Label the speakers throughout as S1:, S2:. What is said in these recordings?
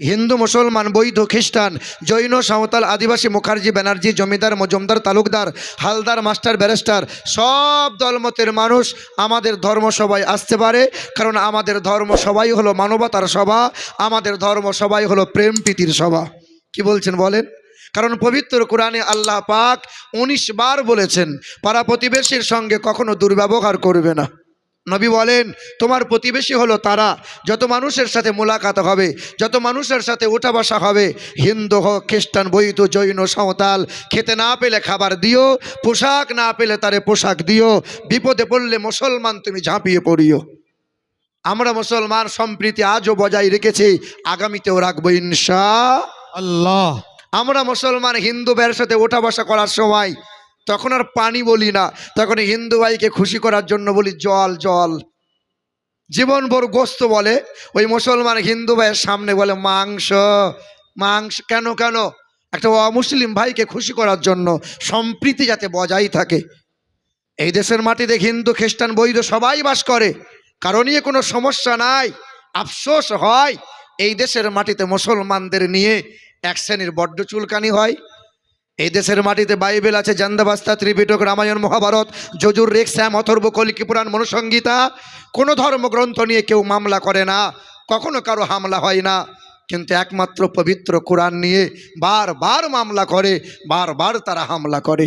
S1: হিন্দু, মুসলমান বৈধ খ্রিস্টান, জৈন, সাঁওতাল, আদিবাসী, মুখার্জি ব্যানার্জি, জমিদার, মজুমদার, তালুকদার, হালদার, মাস্টার, ব্যারিস্টার, সব দলমতের মানুষ আমাদের ধর্ম সবাই আসতে পারে। কারণ আমাদের ধর্ম সবাই হলো মানবতার সভা, আমাদের ধর্ম সবাই হলো প্রেম প্রীতির সভা। কি বলছেন বলেন? কারণ পবিত্র কোরআনে আল্লাহ পাক উনিশ বার বলেছেন, পাড়া প্রতিবেশীর সঙ্গে কখনো দুর্ব্যবহার করবে না। নবী বলেন, তোমার প্রতিবেশী হলো তারা। যত মানুষের সাথে মোলাকাত হবে, যত মানুষের সাথে ওঠা বসা হবে, হিন্দু হোক, খ্রিস্টান, বৈধ, জৈন, সাঁওতাল, খেতে না পেলে খাবার দিও, পোশাক না পেলে তারে পোশাক দিও, বিপদে পড়লে মুসলমান তুমি ঝাঁপিয়ে পড়িও। আমরা মুসলমান সম্প্রীতি আজও বজায় রেখেছি, আগামীতেও রাখব ইনশা
S2: আল্লাহ।
S1: আমরা মুসলমান হিন্দু ভাইয়ের সাথে ওঠা বসা করার সময় তখন আর পানি বলি না। তখন হিন্দু ভাইকে খুশি করার জন্য বলি, জল জল। জীবনভর গোস্ত বলে, ওই মুসলমান হিন্দু ভাইয়ের সামনে বলে, মাংস মাংস। কেন কেন? একটা অমুসলিম ভাইকে খুশি করার জন্য সম্প্রীতি যাতে বজায় থাকে। এই দেশের মাটিতে হিন্দু, খ্রিস্টান, বৈধ সবাই বাস করে। কারণ নিয়ে কোনো সমস্যা নাই, আফসোস হয়। এই দেশের মাটিতে মুসলমানদের নিয়ে এক শ্রেণির বড্ড চুলকানি হয়। এই দেশের মাটিতে বাইবেল আছে, জান্দাবাস্তা, ত্রিপিটক, রামায়ণ, মহাভারত, যজুর, রেক, শ্যাম, অথর্ব, কলিকি, পুরাণ মনুসংগীতা কোনো ধর্মগ্রন্থ নিয়ে কেউ মামলা করে না, কখনো কারও হামলা হয় না। কিন্তু একমাত্র পবিত্র কোরআন নিয়ে বারবার মামলা করে, বারবার তারা হামলা করে।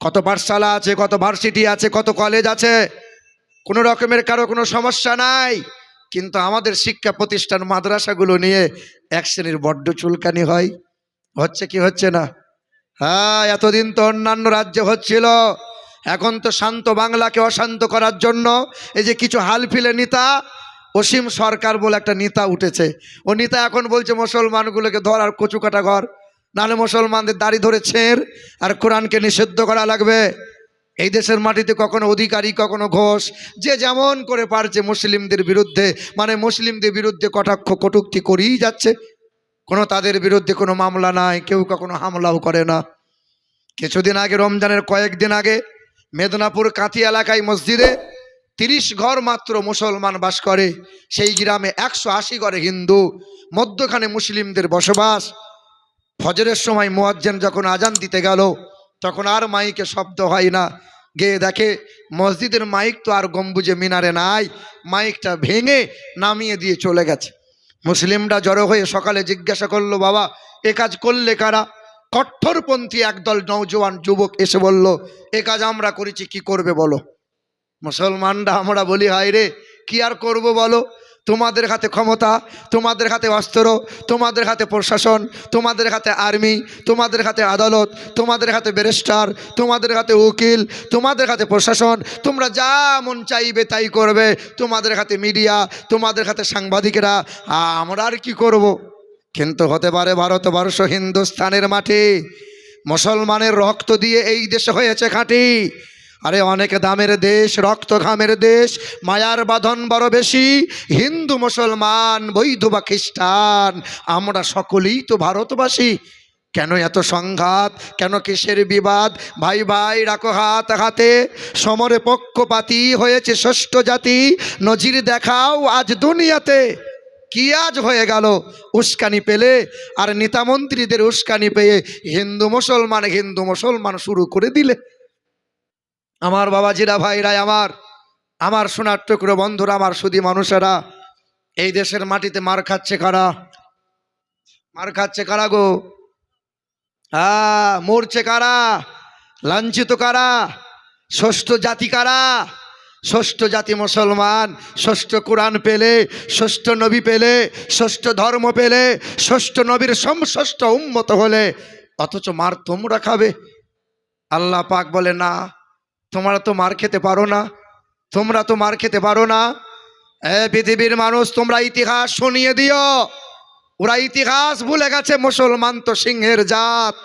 S1: কত পাঠশালা আছে, কত ভার্সিটি আছে, কত কলেজ আছে। কোনো রকমের কারও কোনো সমস্যা নাই। কিন্তু আমাদের শিক্ষা প্রতিষ্ঠান মাদ্রাসাগুলো নিয়ে এক শ্রেণির বড্ড চুলকানি হয়। হচ্ছে কি হচ্ছে না? হ্যাঁ এতদিন তো অন্যান্য রাজ্যে হচ্ছিল। এখন তো শান্ত বাংলাকে অশান্ত করার জন্য এই যে কিছু হালফিলে নেতা, অসীম সরকার বলে একটা নেতা উঠেছে। ও নেতা এখন বলছে, মুসলমানগুলোকে ধর আর কচু কাটা ঘর। নাহলে মুসলমানদের দাড়ি ধরে ছেঁড় আর কোরআনকে নিষিদ্ধ করা লাগবে। এই দেশের মাটিতে কখনো অধিকারী, কখনো ঘোষ, যে যেমন করে পারছে মুসলিমদের বিরুদ্ধে মানে মুসলিমদের বিরুদ্ধে কটাক্ষ, কটুক্তি করেই যাচ্ছে। কোনো তাদের বিরুদ্ধে কোনো মামলা নাই, কেউ কখনো হামলাও করে না। কিছুদিন আগে, রমজানের কয়েকদিন আগে মেদিনীপুর কাঁথি এলাকায় মসজিদে তিরিশ ঘর মাত্র মুসলমান বাস করে। সেই গ্রামে একশো আশি ঘরে হিন্দু, মধ্যখানে মুসলিমদের বসবাস। ফজরের সময় মুয়াজ্জেন যখন আজান দিতে গেল, তখন আর মাইকে শব্দ হয় না। গিয়ে দেখে মসজিদের মাইক তো আর গম্বুজে মিনারে নাই, মাইকটা ভেঙে নামিয়ে দিয়ে চলে গেছে। মুসলিমরা জড়ো হয়ে সকালে জিজ্ঞাসা করল, বাবা, এ কাজ করলে কারা? কঠোরপন্থী একদল নৌজওয়ান যুবক এসে বলল, এ কাজ আমরা করেছি, কি করবে বলো? মুসলমানরা, আমরা বলি হায় রে কি আর করব বলো? তোমাদের হাতে ক্ষমতা তোমাদের হাতে অস্ত্র তোমাদের হাতে প্রশাসন তোমাদের হাতে আর্মি তোমাদের হাতে আদালত তোমাদের হাতে ব্যারিস্টার তোমাদের হাতে উকিল তোমাদের হাতে প্রশাসন তোমরা যা মন চাইবে তাই করবে তোমাদের হাতে মিডিয়া তোমাদের হাতে সাংবাদিকেরা আমরা আর কি করব। কিন্তু হতে পারে ভারতবর্ষ হিন্দুস্তানের মাটি মুসলমানের রক্ত দিয়ে এই দেশে হয়েছে খাঁটি আরে অনেক দামের দেশ, রক্ত ঘামের দেশ, মায়ার বাঁধন বড় বেশি। হিন্দু, মুসলমান, বৈধ বা খ্রিস্টান, আমরা সকলেই তো ভারতবাসী। কেন এত সংঘাত? কেন কিসের বিবাদ? ভাই ভাই, রাখো হাত হাতে। সমরে পক্ষপাতি হয়েছে ষষ্ঠ জাতি। নজির দেখাও আজ দুনিয়াতে। কি আজ হয়ে গেল? উস্কানি পেলে আর নেতামন্ত্রীদের উস্কানি পেয়ে হিন্দু, মুসলমান হিন্দু, মুসলমান শুরু করে দিলে। আমার বাবাজিরা, ভাইরাই আমার আমার সোনার টুকরো বন্ধুরা, আমার সুদী মানুষেরা, এই দেশের মাটিতে মার খাচ্ছে কারা? মার খাচ্ছে কারা গো? হ্যাঁ মরছে কারা? লাঞ্ছিত কারা? ষষ্ঠ জাতি কারা? ষষ্ঠ জাতি মুসলমান, ষষ্ঠ কোরআন পেলে, ষষ্ঠ নবী পেলে, ষষ্ঠ ধর্ম পেলে, ষষ্ঠ নবীর সমষষ্ঠ উন্মত হলে, অথচ মার তোমরা খাবে? আল্লাহ পাক বলে, না। তোমরা তো মার খেতে পারো না। তোমরা তো মার খেতে পারো না। এ পৃথিবীর মানুষ, তোমরা ইতিহাস শুনিয়ে দিও। ওরা ইতিহাস ভুলে গেছে, মুসলমান তো সিংহের জাত।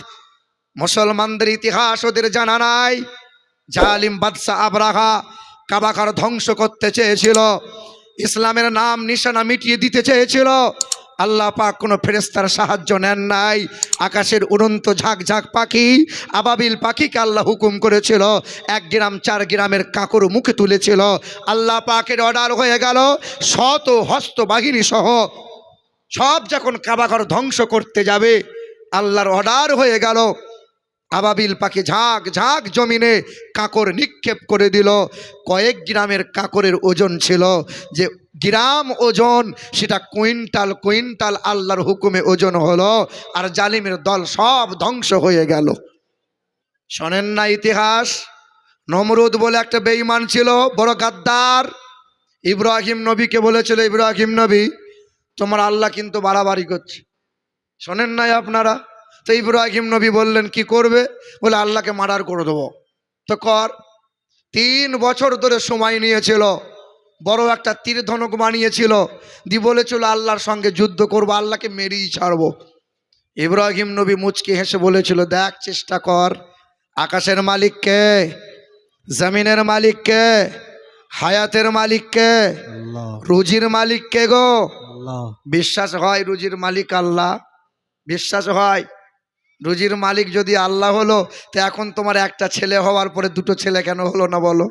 S1: মুসলমানদের ইতিহাস ওদের জানা নাই। জালিম বাদশাহ আবরাহা কাবাকার ধ্বংস করতে চেয়েছিল। ইসলামের নাম নিশানা মিটিয়ে দিতে চেয়েছিল। আল্লাহ পাক কোনো ফেরেস্তার সাহায্য নেন নাই। আকাশের উড়ন্ত ঝাঁক ঝাঁক পাখি, আবাবিল পাখিকে আল্লাহ হুকুম করেছিল, এক গ্রাম চার গ্রামের কাকর মুখে তুলেছিল। আল্লাহ পাকের অর্ডার হয়ে গেল, শত হস্ত বাহিনী সহ সব যখন কাবাঘর ধ্বংস করতে যাবে, আল্লাহর অর্ডার হয়ে গেল। আবাবিল পাখি ঝাঁক ঝাঁক জমিনে কাকর নিক্ষেপ করে দিল। কয়েক গ্রামের কাকরের ওজন ছিল যে গ্রাম ওজন, সেটা কুইন্টাল কুইন্টাল আল্লাহর হুকুমে ওজন হলো আর জালিমের দল সব ধ্বংস হয়ে গেল। শোনেন না ইতিহাস, নমরুদ বলে একটা বেঈমান ছিল, বড় গাদ্দার। ইব্রাহিম নবীকে বলেছিল, ইব্রাহিম নবী, তোমার আল্লাহ কিন্তু বাড়াবাড়ি করছে। শোনেন নাই আপনারা? তো ইব্রাহিম নবী বললেন কি করবে? বলে আল্লাহকে মার্ডার করে দেবো। তো কর তিন বছর ধরে সময় নিয়েছিল বড় একটা তীর ধনুক বানিয়েছিল দি বলেছিল আল্লাহর সঙ্গে যুদ্ধ করব আল্লাহকে মেরেই ছাড়বো। ইব্রাহিম নবী মুচকি হেসে বলেছিল দেখ চেষ্টা কর আকাশের মালিককে জমিনের মালিককে হায়াতের মালিককে রুজির মালিককে গো? বিশ্বাস হয় রুজির মালিক আল্লাহ বিশ্বাস হয়। রুজির মালিক যদি আল্লাহ হলো, তো এখন তোমার একটা ছেলে হওয়ার পরে দুটো ছেলে কেন হলো না বলো?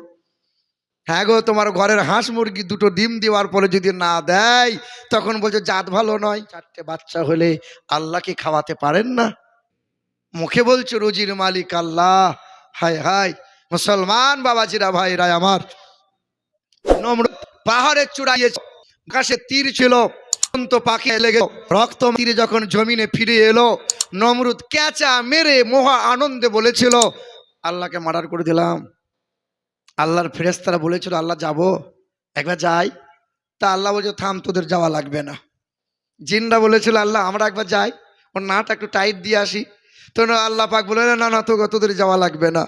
S1: হ্যাঁ গো, তোমার ঘরের হাঁস মুরগি দুটো ডিম দেওয়ার পরে যদি না দেয়, তখন বলছো, জাত ভালো নয়। চারটে বাচ্চা হলে আল্লাহ কি খাওয়াতে পারেন না? মুখে বলছো, রুজির মালিক আল্লাহ। হায় হায়, মুসলমান বাবাজিরা, ভাইরা আমার। নম্র পাহাড়ের চূড়াইয়ে আকাশে তীর ছিল পাখি লেগে রক্ত তীরে যখন জমিনে ফিরে এলো, নমরুদ ক্যাচা মেরে মহা আনন্দে বলেছিল, আল্লাহকে মার্ডার করে দিলাম। আল্লাহর ফেরেস্তারা বলেছিল, আল্লাহ যাব, একবার যাই। তা আল্লাহ বলছে, থাম, তোদের যাওয়া লাগবে না। জিনরা বলেছিল, আল্লাহ, আমরা একবার যাই। ওর নাটা একটু টাইট দিয়ে আসি। তো আল্লাহ পাক বলে না না তো তোদের যাওয়া লাগবে না।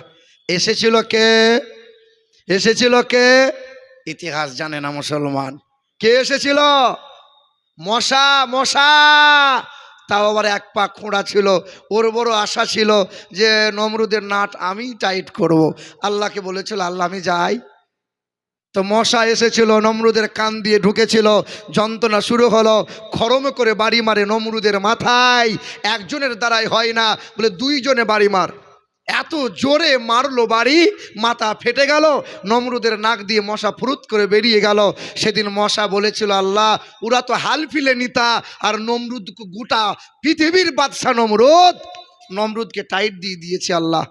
S1: এসেছিল কে? এসেছিল কে? ইতিহাস জানে না মুসলমান। কে এসেছিল? মশা মশা! তাও আবার এক পা খোঁড়া ছিল। ওর বড় আশা ছিল যে নমরুদের নাট আমি টাইট করব। আল্লাহকে বলেছিল, আল্লাহ, আমি যাই। তো মশা এসেছিল, নমরুদের কান দিয়ে ঢুকেছিল। যন্ত্রণা শুরু হলো। খরমে করে বাড়ি মারে নমরুদের মাথায়। একজনের দ্বারাই হয় না। বলে, দুইজনে বাড়ি মার। এত জোরে মারলো বাড়ি, মাথা ফেটে গেল, নমরুদের নাক দিয়ে মশা ফুরুত করে বেরিয়ে গেল। সেদিন মশা বলেছিল, আল্লাহ, ওরা তো হাল ফিলে নিতা, আর নমরুদ গোটা পৃথিবীর বাদশা নমরুদ। নমরুদকে টাইট দিয়ে দিয়েছে আল্লাহ।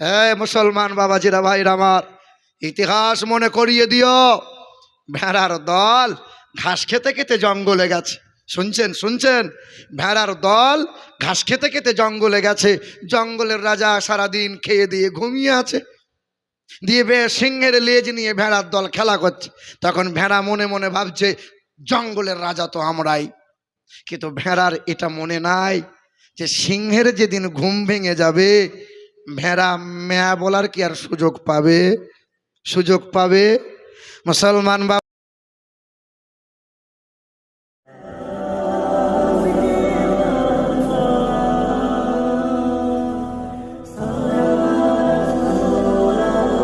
S1: হ্যাঁ মুসলমান বাবা বাবাজিরা, ভাইরা আমার, ইতিহাস মনে করিয়ে দিও। ভেড়ার দল ঘাস খেতে খেতে জঙ্গলে গেছে। শুনছেন শুনছেন? ভেড়ার দল ঘাস খেতে খেতে জঙ্গলে গেছে। জঙ্গলের রাজা সারাদিন খেয়ে দিয়ে ঘুমিয়ে আছে। দিয়ে বে সিংহের লেজ নিয়ে ভেড়ার দল খেলা করছে। তখন ভেড়া মনে মনে ভাবছে, জঙ্গলের রাজা তো আমরাই। কিন্তু ভেড়ার এটা মনে নাই যে সিংহের যেদিন ঘুম ভেঙে যাবে, ভেড়া ম্যা বলার কি আর সুযোগ পাবে? সুযোগ পাবে? মুসলমান